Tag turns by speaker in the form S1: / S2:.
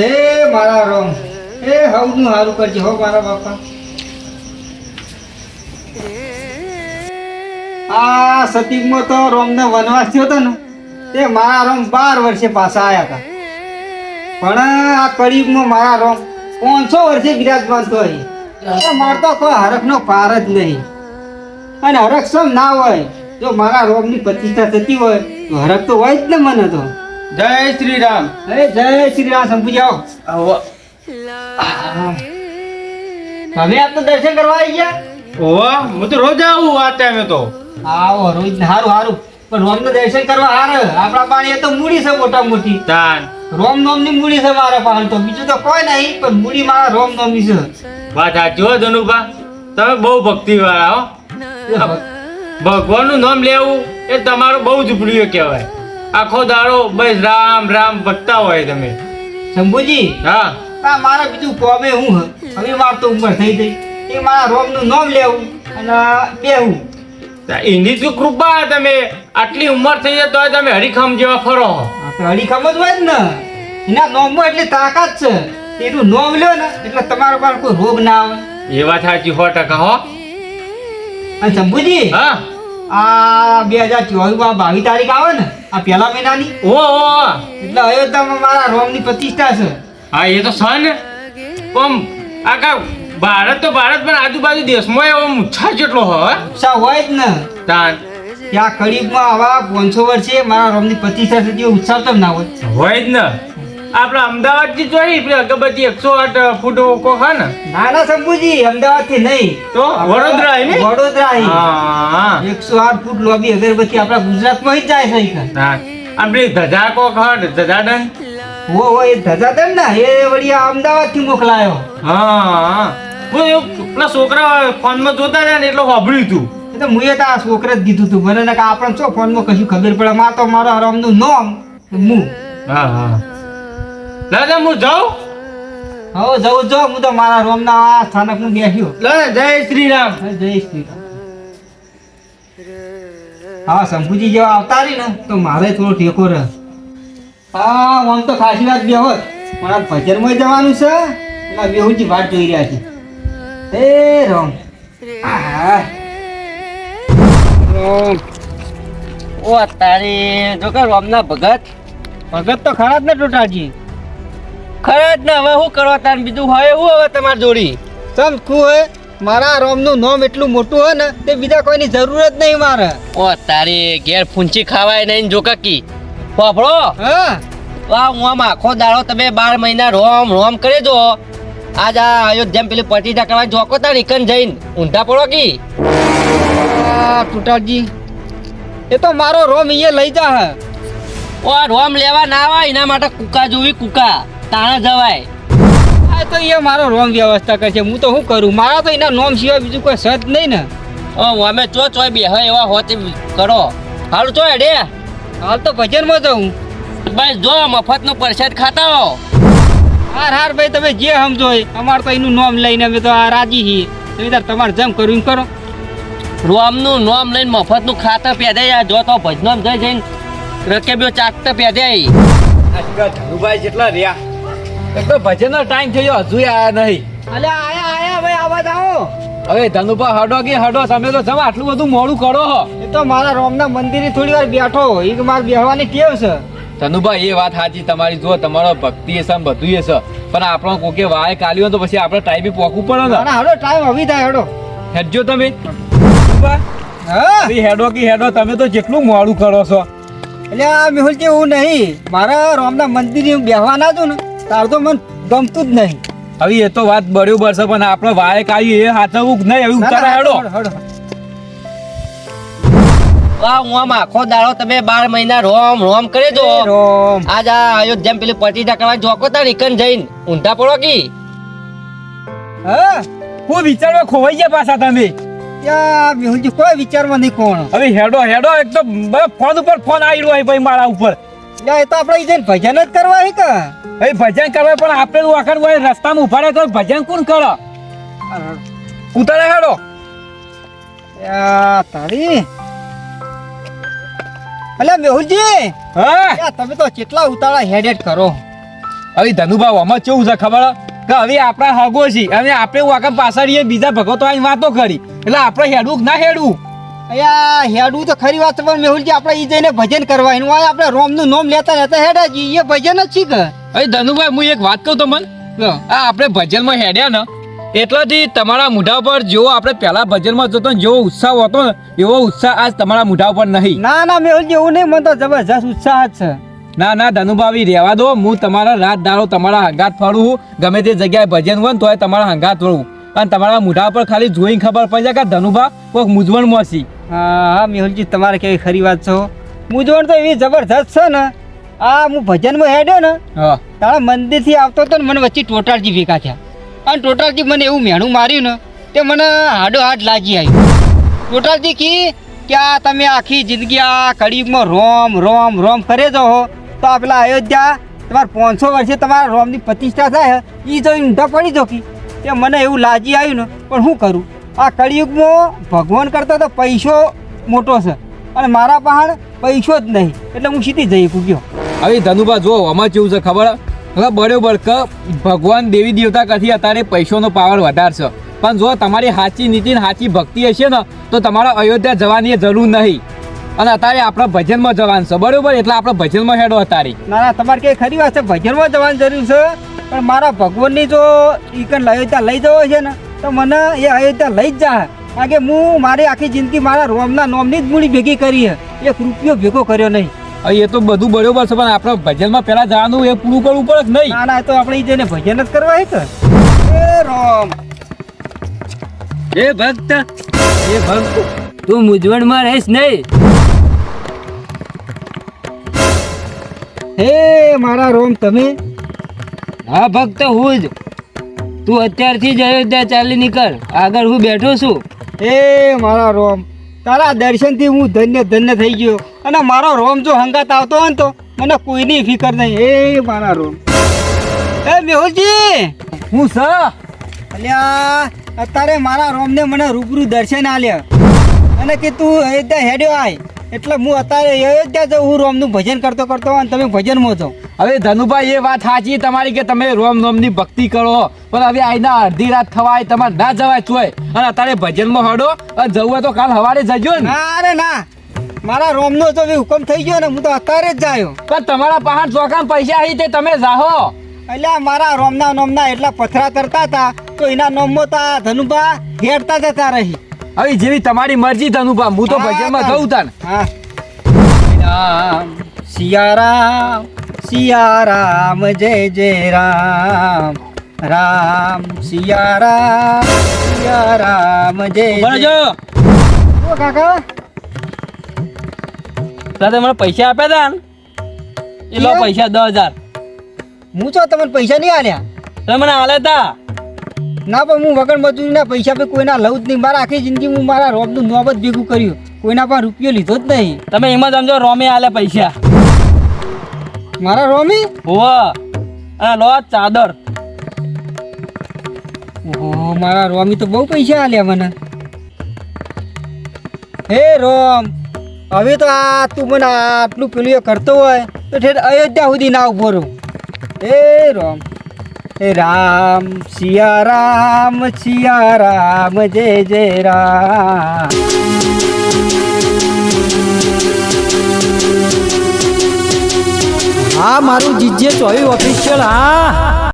S1: હે મારા રોમ, હે હવનું સારું કરજે હો મારા બાપા. આ સતીકમાં તો રોમને વનવાસ થયો હતો ને, તે મારા રોમ બાર વર્ષે પાછા આવ્યા હતા પણ આ કળિયુગમાં મારા રોમ પાંચસો વર્ષે બિરાજમાન તો અહીં તો મારે તો કોઈ હરખનો પાર જ નહીં. અને હરખ સમ ના હોય, જો મારા રોમની પ્રતિષ્ઠા થતી હોય, તો હરખ તો હોય જ ને મને તો.
S2: જય શ્રી રામ
S1: અરે જય શ્રી રામ શંભુ જાઓ તમે આપ તો દર્શન કરવા આવી ગયા?
S2: ઓવા હું તો રોજ આવું આ ટાઈમે તો.
S1: આવો રોજ હારું હારું. પણ રોમનું દર્શન કરવા હાર. આપણા પાણી તો મૂડી છે મોટા મોટી
S2: તાન.
S1: રોમ નોમની મૂડી છે મારા પાસે તો. બીજું તો કોઈ નહીં પણ મૂડી મારા રોમ નોમની છે.
S2: વાત સાચી હો ધનુભા. તમે બહુ ભક્તિ વાળા હો ભગવાનનું નામ લેવું એ તમારું બહુ જ પ્રિય કહેવાય. આખો દાડો બસ રામ રામ ભક્તા હોય તમે.
S1: શંભુજી?
S2: હા?
S1: આ મારા બીજું કોમે હું હવે માર તો ઉંમર થઈ ગઈ. એ મારા રોગનું નામ લેવું અને બેહું.
S2: તા એની શું કૃપા તમે? આટલી ઉંમર થઈ જાય તોય તમે હરીખમ જેવા ફરો હો.
S1: આપણે જ હોય ને. એના નોમમાં એટલી તાકાત છે. એનું નોમ લ્યો ને એટલે તમારા પાસે કોઈ રોગ ના આવે.
S2: એ વાત સાચી સો ટકા હો.
S1: અને શંભુજી?
S2: હા?
S1: આ બે હજાર ચોવીસમાં બાવીસ તારીખ આવે ને આ પહેલા મહિનાની.
S2: ઓ
S1: એટલે અયોધ્યામાં મારા રોમની પ્રતિષ્ઠા છે.
S2: હા એ તો સન પણ આખા ભારત તો ભારત પણ આજુબાજુ દેશમાં એવો ઉત્સાહ જેટલો હોય
S1: ઉત્સાહ હોય જ ને.
S2: તાન.
S1: ત્યાં કળિયુગમાં આવા પાંચસો વર્ષે મારા રોમની પ્રતિષ્ઠા થતી ઉત્સાહ તો ના હોય.
S2: હોય જ ને. આપણે અમદાવાદથી જોઈ પેલી અગરબત્તી એકસો આઠ ફૂટ ઓકો હે ને?
S1: ના ના શંભુજી અમદાવાદથી નહીં.
S2: તો? વડોદરા ને?
S1: વડોદરા હા. એકસો આઠ ફૂટ લોબી અગરબત્તી આપણા ગુજરાતમાં જાય છે.
S2: હા. આપણે ધજા કોક હટ ધજાડન
S1: હો હો એ ધજાધન ને? એ વળી અમદાવાદથી મોકલાયો.
S2: હા. હું પેલા છોકરા ફોનમાં જોતા રહ્યા ને એટલે હોભળ્યું તું.
S1: તો મુએ તો આ છોકરા જ કીધું તું. મને કે આપણને શું ફોનમાં કશું ખબર પડે? માર તો મારો રોમનું નામ મુ.
S2: હા હા. દાદા હું જાઉં?
S1: હવે જવું જો હું તો મારા રોમના આ સ્થાનક હું બેસ્યો.
S2: લે જય શ્રી રામ
S1: જય શ્રી રામ. હા શંભુજી જેવા આવતા રહી ને તો મારે થોડો ટેકો રહે. હા આમ તો ખાસી વાત બે હોત પણ આ ભજનમાં જવાનું છે એના બેહુજી વાત જોઈ રહ્યા છે. એ રામ. આહા. રામ.
S3: ઓ તારી જો કે રોમના ભગત.
S1: ભગત તો ખરા જ ને ટોટાજી
S3: ખરા જ ને હવે શું કરવા તાર બીજું? હોય એવું હવે તમારી જોડી.
S1: ચમ શું હે? મારા રોમનું નામ એટલું મોટું હોય ને તે બીજા કોઈની જરૂર જ નહીં મારે.
S3: ઓ તારી ઘેર ફૂંચી ખાવાય નહીં જોકાકી. કી પોપડો
S1: હા.
S3: આ હું આમ આખો દાડો તમે બાર મહિના રોમ રોમ કરી દો આજ આ અયોધ્યા પેલી પટીટા કરવા જોકો તાર નીકન જઈને. ઊંધા પડો કી?
S1: ટોટાજી એ તો મારો રોમ અહીંયા લઈ જા હે.
S3: ઓ રોમ લેવા ના આવે એના માટે કુકા જોવી કુકા. તાણે જવાય.
S1: આ તો એ મારો રોમ વ્યવસ્થા કરશે હું તો શું કરું? મારા તો એના નોમ સિવાય બીજું કોઈ સત નહીં ને.
S3: ઓ અમે ચો ચોય બે હા એવા હોતે કરો. હાલું ચો હેડે.
S1: હાલ તો ભજનમાં જઉં.
S3: બસ જો મફતનો પ્રસાદ ખાતા હો.
S1: હાર હાર ભાઈ તમે જે સમજો એ. અમારે તો એનું નોમ લઈને અમે તો આ રાજી છીએ. તમે તાર તમારે જેમ કરવું કરો.
S3: રોમનું નોમ લઈને મફતનું ખાતર પહેરાય જો તો ભજનો જઈ જઈને રકેબ્યો ચાકતા પહેરાય.
S4: ધનુભાઈ જેટલા રહ્યા. એક તો ભજનનો ટાઈમ થયો હજુ આયા નહીં.
S1: અલે આયા આયા ભાઈ આવા આવો.
S4: હવે ધનુભા હડો કે હડો તમે તો જમા આટલું બધું મોડું કરો હો.
S1: એ તો મારા રોમના મંદિરે થોડી વાર બેઠો એ માર બેહવાની ટેવ છે.
S4: ધનુભાઈ એ વાત સાચી તમારી. જો તમારો ભક્તિ એ સમ બધું એ છે. પણ આપણો કોકે વાય કાલ્યો તો પછી આપણે ટાઈમે પોકવું પડે ને.
S1: ના હડો ટાઈમ હવે થાય હડો.
S4: હેડજો તમે.
S1: હા?
S4: હેડો કે હેડો તમે તો જેટલું મોડું કરો છો.
S1: એટલે આ કે એવું નહીં. મારા રોમના મંદિરે હું બેહવાના ને તાર તો મને ગમતું જ નહીં.
S4: હવે એ તો વાત બરોબર છે પણ આપણે વાય કાઢી એ હાથવું નહીં
S1: હવે
S4: ઉતારા હેડો.
S3: આમ આખો દાડો તમે બાર મહિના રોમ રોમ કરી દો
S1: રોમ.
S3: આજ આ અયોધ્યા પેલી પટીટા કરવા જોકો નીકન જઈને ઊંધા પડો કી?
S1: હા?
S4: હું વિચારવા ખોવાઈ ગયા પાછા તમે?
S1: કોઈ વિચારમાં નહીં કોણ
S4: હવે હેડો હેડો એક તો બ- ફોન ઉપર ફોન આવી રહ્યો ભાઈ મારા ઉપર.
S1: એટલે એ તો આપણે જઈને ભજન જ કરવા હે કે?
S4: એ ભજન કરવા પણ આપણે વખત હોય રસ્તામાં ઊભા રહે તો ભજન કોણ કરો? ઉતારે હેડો.
S1: તારી? અલે મેહુલજી!
S4: હા?
S1: તમે તો કેટલા ઉતાળા હેડેડ કરો.
S4: હવે ધનુભાવ આમાં કેવું છે ખબર? કે હવે આપણા હગો છે અને આપણે વાકા પાછળ બીજા ભગતો આવીને વાતો કરી. એટલે આપણે હેડવું ના હેડવું?
S1: અહીંયા હેડવું તો ખરી વાત પણ મેહુલજી આપણે ઈ જઈને ભજન કરવા એનું હોય આપણે રોમનું નામ લેતા લેતા હેડાજી એ ભજન જ છે કે?
S4: અરે ધનુભાઈ હું એક વાત કહું તમને?
S1: મન
S4: આ આપણે ભજનમાં હેડ્યા ને એટલાથી તમારા મોઢા પર જેવો આપણે પહેલા ભજનમાં જતો જેવો ઉત્સાહ હતો ને એવો ઉત્સાહ આજ તમારા મોઢા પર નહીં.
S1: ના ના મેહુલજી એવું નહીં મને તો જબરજસ્ત ઉત્સાહ જ છે.
S4: ના ના ધનુભાવી રહેવા દો હું તમારા રાત દારો તમારા હંગાત ફરું ગમે તે જગ્યાએ ભજન હોય તોય તમારા હંગાત ફરું અને તમારા મોઢા પર ખાલી જોઈને ખબર પડી જાય કે ધનુભા કોઈક મૂંઝવણમાં છે.
S1: હા હા મેહુલજી તમારે કેવી ખરી વાત છો મૂંઝવણ તો એવી જબરજસ્ત છે ને. આ હું ભજનમાં હેડ્યો ને
S4: હા.
S1: તારા મંદિરથી આવતો હતો ને મને વચ્ચે ટોટાલજી ભેગા થયા. અને ટોટાલજી મને એવું મેણું માર્યું ને તે મને હાડો હાડ લાગી આવ્યું ટોટાલજી કી કે આ તમે આખી જિંદગી આ કળિયુગમાં રોમ રોમ રોમ કરે જો હો? તો આ પેલા અયોધ્યા તમારે પાંચસો વર્ષે તમારા રોમની પ્રતિષ્ઠા થાય એ તો ઊંધા પડી જો કે? તે મને એવું લાજી આવ્યું ને પણ શું કરું? આ કળિયુગમાં ભગવાન કરતા તો પૈસો મોટો છે. અને મારા પાસે પૈસો જ નહીં. એટલે હું સીધી જઈ પૂગ્યો
S4: હવે ધનુભા જો આમાં કેવું છે ખબર? હવે બરોબર કે ભગવાન દેવી દેવતા કરતી અત્યારે પૈસોનો પાવર વધારે છે. પણ જો તમારી સાચી નીતિ ને સાચી ભક્તિ હશે ને તો તમારે અયોધ્યા જવાની જરૂર નહીં. અને અત્યારે આપણે ભજનમાં જવાનું છે બરોબર? એટલે આપણે ભજનમાં હેડો અત્યારે.
S1: ના ના તમારે કઈ ખરી વાત છે ભજનમાં જવાની જરૂર છે. પણ મારા ભગવાનની જો ઈકન અયોધ્યા લઈ જવો છે ને તો મને એ અયોધ્યા લઈ જ જા. કારણ કે હું મારી આખી જિંદગી મારા રોમના નોમની જ મૂડી ભેગી કરી હે. એક રૂપિયો ભેગો કર્યો નહીં.
S4: એ તો બધું બરોબર છે પણ આપણે ભજનમાં પહેલા જવાનું એ પૂરું કરવું પડે નહીં.
S1: ના ના તો આપણે જઈને ભજન જ કરવા હે કે? એ રોમ.
S3: એ ભક્ત એ ભક્ત. તું મૂંઝવણમાં રહીશ નહીં.
S1: હે મારા રોમ તમે?
S3: હા ભક્ત હું જ. તું અત્યારથી જ અયોધ્યા ચાલી નીકળ. આગળ હું બેઠો છું.
S1: એ મારા રોમ તારા દર્શનથી હું ધન્ય ધન્ય થઈ ગયો. અને મારો રોમ જો હંગાત આવતો હોય તો મને કોઈની ફિકર નહીં. એ મારા રોમ. એ મેહુલજી!
S4: હું સ
S1: અલ્યા અત્યારે મારા રોમને મને રૂબરૂ દર્શન આલ્યા. અને કે તું અયોધ્યા હેડ્યો આય. એટલે હું અત્યારે અયોધ્યા જાઉં હું રોમનું ભજન કરતો કરતો અને તમે ભજનમાં જાઓ.
S4: હવે ધનુભાઈ એ વાત સાચી તમારી કે તમે રોમ રોમની ભક્તિ કરો. પણ હવે આઈના અડધી રાત થવાય તમારે ના જવાય તોય અને અત્યારે ભજનમાં હડો અને જવું હોય તો કાલ સવારે જજો ને.
S1: ના અરે ના. મારા રોમનો તો હુકમ થઈ ગયો ને હું તો અત્યારે જ જાયો.
S4: પણ તમારા પહાડ ચોકામ પૈસા આવી તે તમે જાહો.
S1: એટલે મારા રોમના નોમના એટલા પથરા તરતા હતા તો એના નોમો તા ધનુભા હેડતા જતા રહી.
S4: હવે જેવી તમારી મરજી ધનુભા. હું તો ભજનમાં જઉં તાન
S1: હા. રામ સિયારામ સિયારામ જય જય રામ રામ સિયારામ સિયારામ જય
S3: બરાજો
S1: ઓ કાકા.
S3: તારે મને પૈસા આપ્યા હતા ને. એ લો પૈસા દસ હજાર.
S1: હું છો? તમને પૈસા નહીં આલ્યા?
S3: તમે મને હતા
S1: ના પણ હું વગર મજૂરીના પૈસા પે કોઈના લઉં જ નહીં. મારા આખી જિંદગી હું મારા રોબનું નોબત ભેગું કર્યું. કોઈના પણ રૂપિયો લીધો જ નહીં.
S3: તમે એમાં સમજો રોમે આલે પૈસા.
S1: મારા રોમી?
S3: હોવા. અને લો ચાદર.
S1: ઓહો, મારા રોમી તો બહુ પૈસા આલ્યા મને. હે રોમ, હવે તો આ તું મને આટલું પેલું કરતો હોય તો ઠેર અયોધ્યા સુધી ના ઊભો રહું. હે રોમ, હે રામ સિયા રામ સિયા રામ, જય જય રામ. હા, મારું જીજે ચોવી ઓફિશિયલ હા.